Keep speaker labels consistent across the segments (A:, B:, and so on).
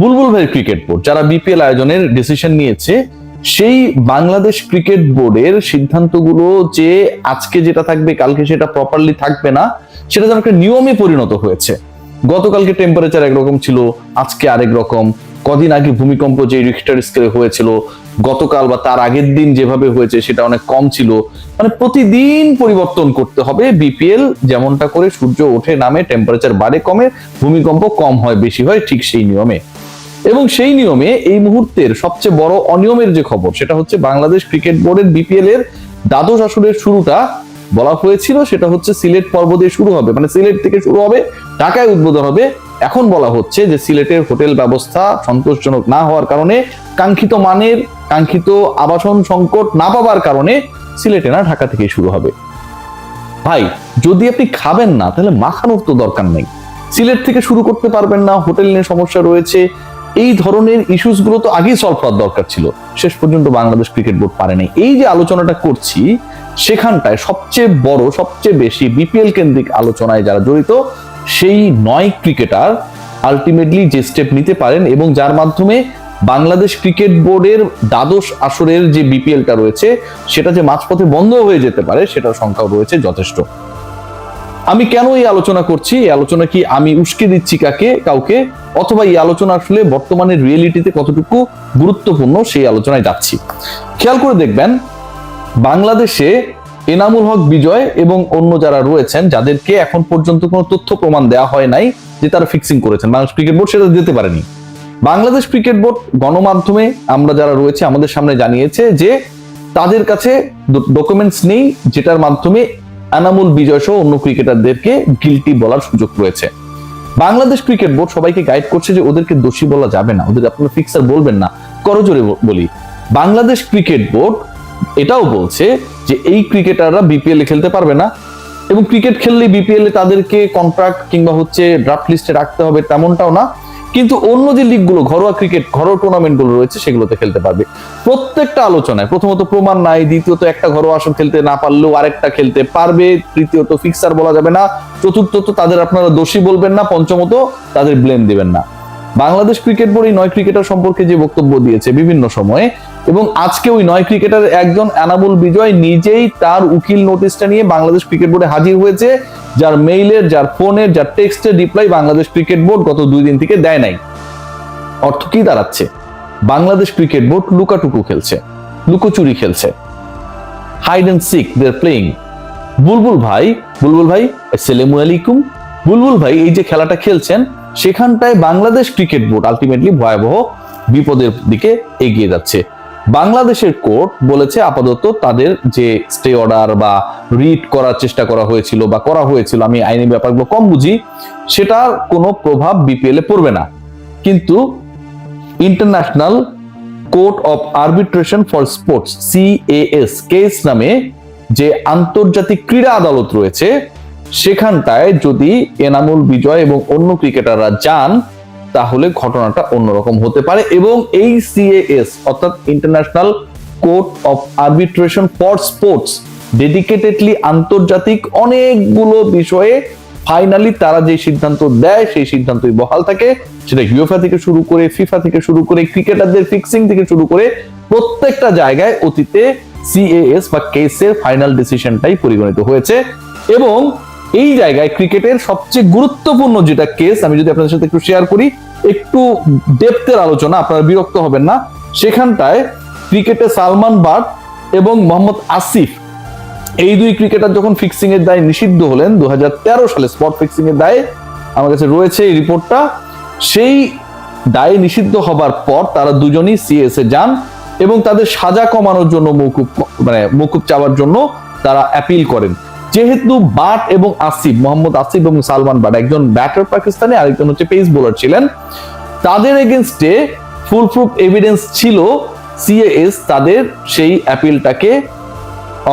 A: বুলবুল ভাই cricket board, যারা BPL আয়োজনের ডিসিশন নিয়েছে, সেই বাংলাদেশ ক্রিকেট বোর্ডের সিদ্ধান্তগুলো যে আজকে যেটা থাকবে, কালকে সেটা প্রপারলি থাকবে না, সেটা যেন একটা নিয়মে পরিণত হয়েছে। গতকালকে টেম্পারেচার একরকম ছিল, আজকে আরেক রকম। কদিন আগে ভূমিকম্প যে রিক্টার স্কেলে হয়েছিল, গতকাল বা তার আগের দিন যেভাবে হয়েছে সেটা অনেক কম ছিল। মানে প্রতিদিন পরিবর্তন করতে হবে বিপিএল যেমনটা করে সূর্য ওঠে, নামে টেম্পারেচার বাড়ে, কমে, ভূমিকম্প কম হয়, বেশি হয়, ঠিক সেই নিয়মে। এবং সেই নিয়মে এই মুহূর্তের সবচেয়ে বড় অনিয়মের যে খবর, সেটা হচ্ছে বাংলাদেশ ক্রিকেট বোর্ডের বিপিএল এর দ্বাদশ আসরের শুরুটা বলা হয়েছিল, সেটা হচ্ছে সিলেট পর্ব দিয়ে শুরু হবে। মানে সিলেট থেকে শুরু হবে, ঢাকায় উদ্বোধন হবে এখন বলা হচ্ছে যে সিলেটের হোটেল ব্যবস্থা সন্তোষজনক না হওয়ার কারণে কাঙ্ক্ষিত মানের কাঙ্ক্ষিত আবাসন সংকট না পাওয়ার কারণে সিলেটে না ঢাকা থেকে শুরু হবে। ভাই, যদি আপনি খাবেন না, তাহলে মাখানোর তো দরকার নেই। সিলেট থেকে শুরু করতে পারবেন না, হোটেল নিয়ে সমস্যা রয়েছে। এই ধরনের ইস্যুসগুলো তো আগেই সলভ করার দরকার ছিল। শেষ পর্যন্ত বাংলাদেশ ক্রিকেট বোর্ড পারে নাই। এই যে আলোচনাটা করছি, সেখানটায় সবচেয়ে বড়, সবচেয়ে বেশি বিপিএল কেন্দ্রিক আলোচনায় যারা জড়িত সেই নয় ক্রিকেটার আলটিমেটলি যে স্টেপ নিতে পারেন এবং যার মাধ্যমে বাংলাদেশ ক্রিকেট বোর্ডের দ্বাদশ আসরের যে বিপিএলটা রয়েছে, সেটা যে মাঝপথে বন্ধ হয়ে যেতে পারে, সেটার সংখ্যাও রয়েছে যথেষ্ট। আমি কেন এই আলোচনা করছি? এই আলোচনা কি আমি উস্কে দিচ্ছি কাকে, কাউকে, অথবা এই আলোচনা আসলে বর্তমানে রিয়েলিটিতে কতটুকু গুরুত্বপূর্ণ সেই আলোচনায় যাচ্ছি। খেয়াল করে দেখবেন, বাংলাদেশে এনামুল হক বিজয় এবং অন্য যারা রয়েছেন, যাদেরকে এখন পর্যন্ত কোনো তথ্য প্রমাণ দেওয়া হয় নাই যে তারা ফিক্সিং করেছেন। বাংলাদেশ ক্রিকেট বোর্ড সেটা দিতে পারেনি। বাংলাদেশ ক্রিকেট বোর্ড গণমাধ্যমে আমরা যারা রয়েছে, আমাদের সামনে জানিয়েছে যে তাদের কাছে ডকুমেন্টস নেই, যেটার মাধ্যমে আনামুল বিজয় সহ অন্য ক্রিকেটারদেরকে গিলটি বলার সুযোগ রয়েছে। বাংলাদেশ ক্রিকেট বোর্ড সবাইকে গাইড করছে যে ওদেরকে দোষী বলা যাবে না। ওদের আপনারা ফিক্সার বলবেন না। করজোরে বলি, বাংলাদেশ ক্রিকেট বোর্ড এটাও বলছে যে এই ক্রিকেটাররা বিপিএল এ খেলতে পারবে না এবং ক্রিকেট খেললে বিপিএল এ তাদেরকে কন্ট্রাক্ট কিংবা হচ্ছে ড্রাফট লিস্টে রাখতে হবে তেমনটাও না। কিন্তু অন্য যে লিগগুলো ঘরোয়া ক্রিকেট ঘরোয়া টুর্নামেন্টগুলো রয়েছে, সেগুলোতে খেলতে পারবে। প্রত্যেকটা আলোচনায়, প্রথমত প্রমাণ নাই, দ্বিতীয়ত একটা ঘরোয়া আসর খেলতে না পারলেও আরেকটা খেলতে পারবে, তৃতীয়ত ফিক্সার বলা যাবে না, চতুর্থত তাদের আপনারা দোষী বলবেন না, পঞ্চমত তাদের ব্লেম দিবেন না। বাংলাদেশ ক্রিকেট বোর্ড এই নয় ক্রিকেটার সম্পর্কে যে বক্তব্য দিয়েছে বিভিন্ন সময়ে এবং আজকে ওই নয় ক্রিকেটার একজন এনামুল বিজয় নিজেই তার উকিল নোটিশটা নিয়ে বাংলাদেশ ক্রিকেট বোর্ডে হাজির হয়েছে, যার মেইলের যার ফোনের যার টেক্সটের রিপ্লাই বাংলাদেশ ক্রিকেট বোর্ড গত দুই দিন থেকে দেয় নাই। অর্থ কি দাঁড়াচ্ছে? বাংলাদেশ ক্রিকেট বোর্ড লুকাটুকু খেলছে, লুকোচুরি খেলছে। Hide and seek they're playing Bulbul ভাই বুলবুল ভাই, আসসালামু আলাইকুম। বুলবুল ভাই, এই যে খেলাটা খেলছেন, সেখানটায় বাংলাদেশ ক্রিকেট বোর্ড আলটিমেটলি ভয়াবহ বিপদের দিকে এগিয়ে যাচ্ছে। বাংলাদেশের কোর্ট বলেছে আপাতত তাদের যে স্টে অর্ডার বা রিড করার চেষ্টা করা হয়েছিল বা করা হয়েছিল, আমি আইনি ব্যাপারগুলো কম বুঝি, সেটার কোনো প্রভাব বিপিএল এ পড়বে না। কিন্তু international court of arbitration for sports CAS case নামে যে আন্তর্জাতিক ক্রীড়া আদালত রয়েছে, সেখানটায় যদি এনামুল বিজয় এবং অন্য ক্রিকেটাররা যান তাহলে ঘটনাটা অন্যরকম হতে পারে এবং এই সিএএস অর্থাৎ international court of arbitration for sports dedicatedly আন্তর্জাতিক অনেকগুলো বিষয়ে ফাইনালি তারা যে সিদ্ধান্ত দেয়, সেই সিদ্ধান্তই বহাল থাকে। সেটা ইউএফা থেকে শুরু করে ফিফা থেকে শুরু করে, ক্রিকেটারদের ফিক্সিং থেকে শুরু করে প্রত্যেকটা জায়গায় অতীতে সিএএস বা কেসের ফাইনাল ডিসিশনটাই পরিগণিত হয়েছে। এবং এই জায়গায় ক্রিকেটের সবচেয়ে গুরুত্বপূর্ণ যেটা কেস আমি যদি আপনাদের সাথে একটু শেয়ার করি, একটু ডেপথের আলোচনা, আপনারা বিরক্ত হবেন না, সেখানটায় ক্রিকেটে সালমান বাট এবং মোহাম্মদ আসিফ, এই দুই ক্রিকেটার যখন ফিক্সিং এর দায় নিষিদ্ধ হলেন দু সালে স্পট ফিক্সিং এর দায়ে আমার কাছে রয়েছে এই রিপোর্টটা সেই দায়ে নিষিদ্ধ হবার পর তারা দুজনই সিএস এ যান এবং তাদের সাজা কমানোর জন্য মৌকুব মানে মৌকুব চাওয়ার জন্য তারা অ্যাপিল করেন। যেহেতু বাট এবং আসিফ, মোহাম্মদ আসিফ এবং সালমান বাট একজন ব্যাটার পাকিস্তানি, আরেকজন হচ্ছে পেস বোলার ছিলেন। তাদের এগেনস্টে ফুল প্রুফ এভিডেন্স ছিল সিএএস তাদের সেই অ্যাপিলটাকে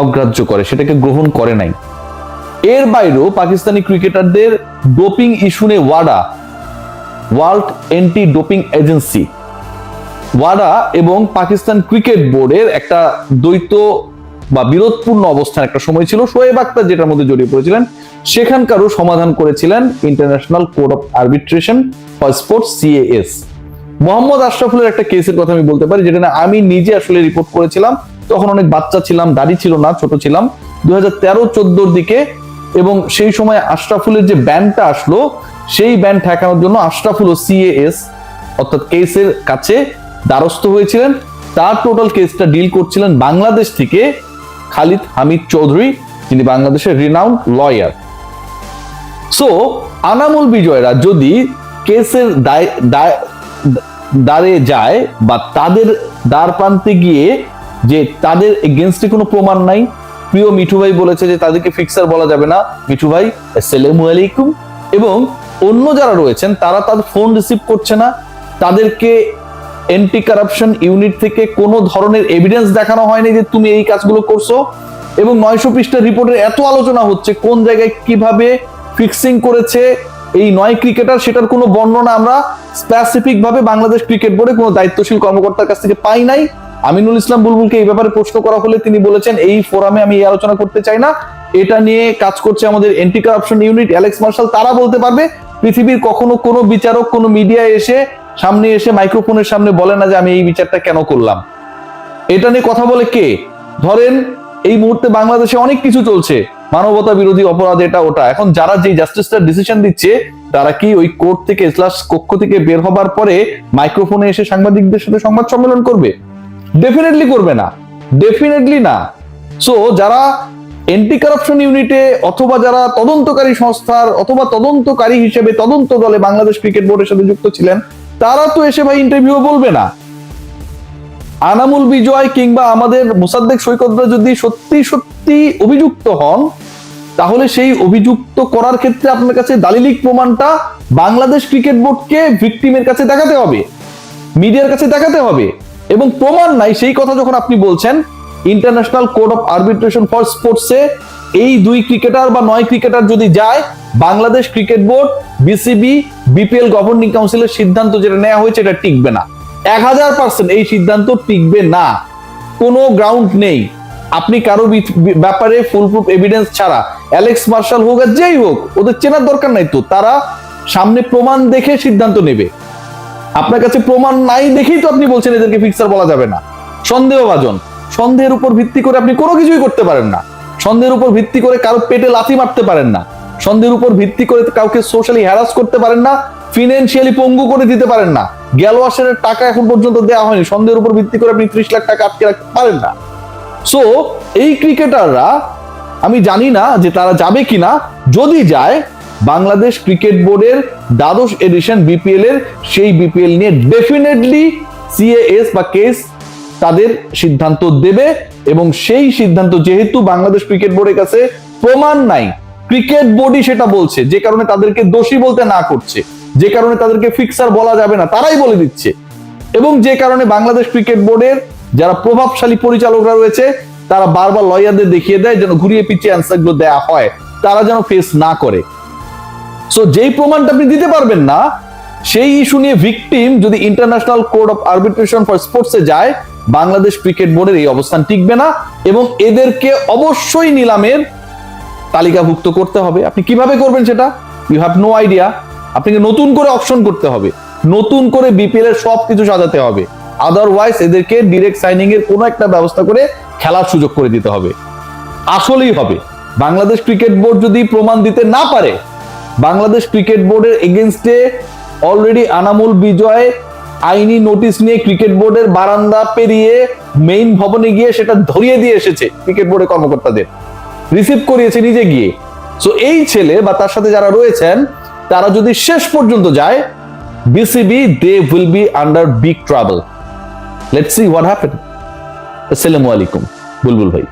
A: অগ্রাহ্য করে, সেটাকে গ্রহণ করে নাই। এর বাইরেও পাকিস্তানি ক্রিকেটারদের doping issue ওয়াডা world anti doping agency ওয়াডা এবং পাকিস্তান ক্রিকেট বোর্ডের একটা দ্বৈত বা বিরোধপূর্ণ অবস্থান একটা সময় ছিল। শোয়েব আক্তার যেটার মধ্যে জড়িয়ে পড়েছিলেন, সেখানকারও সমাধান করেছিলেন international court of arbitration for sports CAS Mohammad আশরাফুলের একটা কেসের কথা আমি বলতে পারি, যেটা আমি নিজে আসলে রিপোর্ট করেছিলাম। তখন অনেক বাচ্চা ছিলাম, দাড়ি ছিল না, ছোট ছিলাম। দুই হাজার তেরো দিকে এবং সেই সময় আশরাফুলের যে ব্যান্ডটা আসলো, সেই ব্যান্ড ঠেকানোর জন্য আশরাফুল ও সিএএস অর্থাৎ কেসের কাছে দ্বারস্থ হয়েছিলেন। তার টোটাল কেসটা ডিল করছিলেন বাংলাদেশ থেকে খালিদ হামিদ চৌধুরী, যিনি বাংলাদেশের রিনাউন্ড লয়ার সো আনামুল বিজয়রা যদি কেসের দ্বারে যায় বা তাদের দ্বার প্রান্তে গিয়ে যে তাদের এগেনস্টে কোনো প্রমাণ নাই, প্রিয় মিঠু ভাই বলেছে যে তাদেরকে ফিক্সার বলা যাবে না। মিঠু ভাই আসসালামু আলাইকুম। এবং অন্য যারা রয়েছেন, তারা তাদের ফোন রিসিভ করছে না। তাদেরকে এন্টি কারাপশন ইউনিট থেকে কোনো ধরনের এভিডেন্স দেখানো হয়নি যে তুমি এই কাজগুলো করছ। এবং নয়শো পৃষ্ঠার রিপোর্টের এত আলোচনা হচ্ছে, কোন জায়গায় কীভাবে ফিক্সিং করেছে এই নয় ক্রিকেটার সেটার কোনো বর্ণনা আমরা স্পেসিফিক ভাবে বাংলাদেশ ক্রিকেট বোর্ডে কোনো দায়িত্বশীল কর্মকর্তার কাছ থেকে পাই নাই। আমিনুল ইসলাম বুলবুলকে এই ব্যাপারে প্রশ্ন করা হলে তিনি বলেছেন, এই ফোরামে আমি এই আলোচনা করতে চাই না। এটা নিয়ে কাজ করছে আমাদের anti corruption unit Alex Marshall তারা বলতে পারবে, পৃথিবীর কখনো কোনো বিচারক, কোনো মিডিয়া এসে সামনে এসে মাইক্রোফোনের সামনে বলে না যে আমি এই বিচারটা কেন করলাম। এটা নিয়ে কথা বলে কে? ধরেন, এই মুহূর্তে বাংলাদেশে অনেক কিছু চলছে। মানবতা বিরোধী অপরাধ এটা, ওটা। এখন যারা যে জাস্টিসটার ডিসিশন দিচ্ছে, তারা কি ওই কোর্ট থেকে স্লাস কক্ষ থেকে বের হবার পরে মাইক্রোফোনে এসে সাংবাদিকদের সাথে সংবাদ সম্মেলন করবে? ডেফিনেটলি করবে না। ডেফিনেটলি না। সো যারা এন্টি কারাপশন ইউনিটে অথবা যারা তদন্তকারী সংস্থার অথবা তদন্তকারী হিসেবে তদন্ত দলে বাংলাদেশ ক্রিকেট বোর্ডের সাথে যুক্ত ছিলেন তারা তো এসে ভাই ইন্টারভিউ বলবে না। আনামুল বিজয় কিংবা আমাদের মুসাদ্দেক সৈকতরা যদি সত্যি সত্যি অভিযুক্ত হন, তাহলে সেই অভিযুক্ত করার ক্ষেত্রে আপনার কাছে দালিলিক প্রমাণটা বাংলাদেশ ক্রিকেট বোর্ডকে ভিকটিমের কাছে দেখাতে হবে, মিডিয়ার কাছে দেখাতে হবে। এবং প্রমাণ নাই, সেই কথা যখন আপনি বলছেন international code of arbitration for স্পোর্টসে এই দুই ক্রিকেটার বা নয় ক্রিকেটার যদি যায়, Bangladesh cricket board BCB BPL governing কাউন্সিলের সিদ্ধান্ত যেটা নেওয়া হয়েছে, এটা টিকবে না। এক হাজার পার্সেন্ট এই সিদ্ধান্ত টিকবে না। কোনো গ্রাউন্ড নেই। আপনি কারও ব্যাপারে ফুল প্রুফ এভিডেন্স ছাড়া অ্যালেক্স মার্শাল হোক আর যেই হোক, ওদের চেনার দরকার নাই তো। তারা সামনে প্রমাণ দেখে সিদ্ধান্ত নেবে। আপনার কাছে প্রমাণ নাই দেখেই তো আপনি বলছেন এদেরকে ফিক্সার বলা যাবে না। সন্দেহভাজন। সন্দেহের উপর ভিত্তি করে আপনি কোনো কিছুই করতে পারেন না। সন্দেহের উপর ভিত্তি করে কারও পেটে লাথি মারতে পারেন না। সন্দেহের উপর ভিত্তি করে কাউকে সোশ্যালি হ্যারাস করতে পারেন না ফিনান্সিয়ালি পঙ্গু করে দিতে পারেন না। গ্যালোয়াসের টাকা এখন পর্যন্ত দেওয়া হয়নি, সন্দেহের উপর ভিত্তি করে আপনি ত্রিশ লাখ টাকা আটকে রাখতে পারেন না। সো এই ক্রিকেটাররা আমি জানি না যে তারা যাবে কিনা, যদি যায়, বাংলাদেশ ক্রিকেট বোর্ডের দ্বাদশ এডিশন বিপিএল এর সেই বিপিএল নিয়ে ডেফিনেটলি সিএএস বা কেস তাদের সিদ্ধান্ত দেবে এবং সেই সিদ্ধান্ত যেহেতু বাংলাদেশ ক্রিকেট বোর্ডের কাছে প্রমাণ নাই ক্রিকেট বোর্ডই সেটা বলছে, যে কারণে তাদেরকে দোষী বলতে না করছে, যে কারণে তাদেরকে ফিক্সার বলা যাবে না, তারাই বলে দিচ্ছে। এবং যে কারণে বাংলাদেশ ক্রিকেট বোর্ডের যারা প্রভাবশালী পরিচালকরা রয়েছে, তারা বারবার লয়ারদের দেখিয়ে দেয়, যেন ঘুরিয়ে পিছিয়ে অ্যান্সারগুলো দেওয়া হয়, তারা যেন ফেস না করে। সো যেই প্রমাণটা আপনি দিতে পারবেন না, সেই ইস্যু নিয়ে ভিকটিম যদি international code of arbitration for স্পোর্টসে যায়, বাংলাদেশ ক্রিকেট বোর্ডের এই অবস্থান টিকবে না, এবং এদেরকে অবশ্যই নিলামের তালিকাভুক্ত করতে হবে। আপনি কীভাবে করবেন সেটা? ইউ হ্যাভ নো আইডিয়া আপনাকে নতুন করে অপশন করতে হবে। নতুন করে বিপিএল এর সব কিছু সাজাতে হবে। আদারওয়াইজ এদেরকে ডিরেক্ট সাইনিং এর কোনো একটা ব্যবস্থা করে খেলার সুযোগ করে দিতে হবে। আসলেই হবে। বাংলাদেশ ক্রিকেট বোর্ড যদি প্রমাণ দিতে না পারে, বাংলাদেশ ক্রিকেট বোর্ডের এগেনস্টে অলরেডি আনামুল বিজয় আইনি নোটিশ নিয়ে ক্রিকেট বোর্ডের বারান্দা পেরিয়ে মেইন ভবনে গিয়ে সেটা ধরিয়ে দিয়ে এসেছে ক্রিকেট বোর্ডের কর্মকর্তাদের। রিসিভ করিয়েছে নিজে গিয়ে। সো এই ছেলে বা তার সাথে যারা রয়েছেন, তারা যদি শেষ পর্যন্ত যায় BCB they will be under big trouble let's see what happen আসসালামু আলাইকুম বুলবুল ভাই।